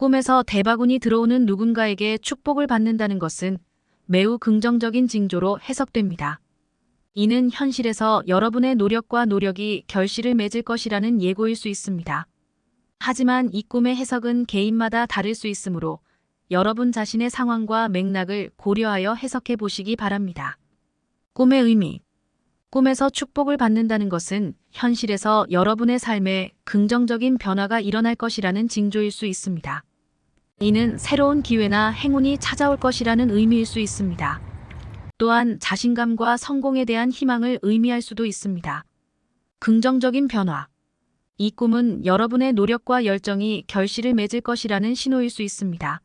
꿈에서 대바군이 들어오는 누군가에게 축복을 받는다는 것은 매우 긍정적인 징조로 해석됩니다. 이는 현실에서 여러분의 노력과 노력이 결실을 맺을 것이라는 예고일 수 있습니다. 하지만 이 꿈의 해석은 개인마다 다를 수 있으므로 여러분 자신의 상황과 맥락을 고려하여 해석해 보시기 바랍니다. 꿈의 의미 꿈에서 축복을 받는다는 것은 현실에서 여러분의 삶에 긍정적인 변화가 일어날 것이라는 징조일 수 있습니다. 이는 새로운 기회나 행운이 찾아올 것이라는 의미일 수 있습니다. 또한 자신감과 성공에 대한 희망을 의미할 수도 있습니다. 긍정적인 변화. 이 꿈은 여러분의 노력과 열정이 결실을 맺을 것이라는 신호일 수 있습니다.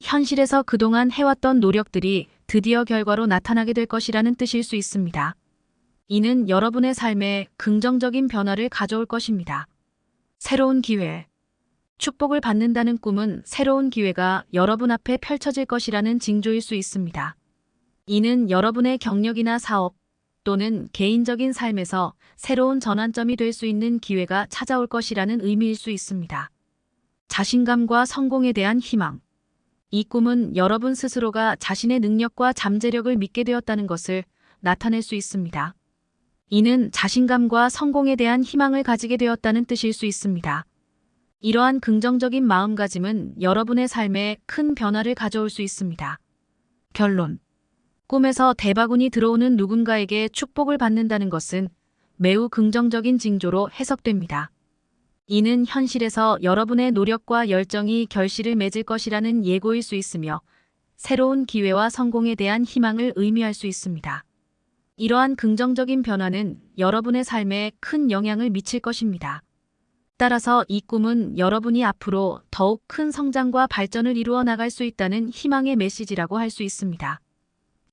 현실에서 그동안 해왔던 노력들이 드디어 결과로 나타나게 될 것이라는 뜻일 수 있습니다. 이는 여러분의 삶에 긍정적인 변화를 가져올 것입니다. 새로운 기회. 축복을 받는다는 꿈은 새로운 기회가 여러분 앞에 펼쳐질 것이라는 징조일 수 있습니다. 이는 여러분의 경력이나 사업 또는 개인적인 삶에서 새로운 전환점이 될 수 있는 기회가 찾아올 것이라는 의미일 수 있습니다. 자신감과 성공에 대한 희망. 이 꿈은 여러분 스스로가 자신의 능력과 잠재력을 믿게 되었다는 것을 나타낼 수 있습니다. 이는 자신감과 성공에 대한 희망을 가지게 되었다는 뜻일 수 있습니다. 이러한 긍정적인 마음가짐은 여러분의 삶에 큰 변화를 가져올 수 있습니다. 결론. 꿈에서 대바군이 들어오는 누군가에게 축복을 받는다는 것은 매우 긍정적인 징조로 해석됩니다. 이는 현실에서 여러분의 노력과 열정이 결실을 맺을 것이라는 예고일 수 있으며 새로운 기회와 성공에 대한 희망을 의미할 수 있습니다. 이러한 긍정적인 변화는 여러분의 삶에 큰 영향을 미칠 것입니다. 따라서 이 꿈은 여러분이 앞으로 더욱 큰 성장과 발전을 이루어 나갈 수 있다는 희망의 메시지라고 할 수 있습니다.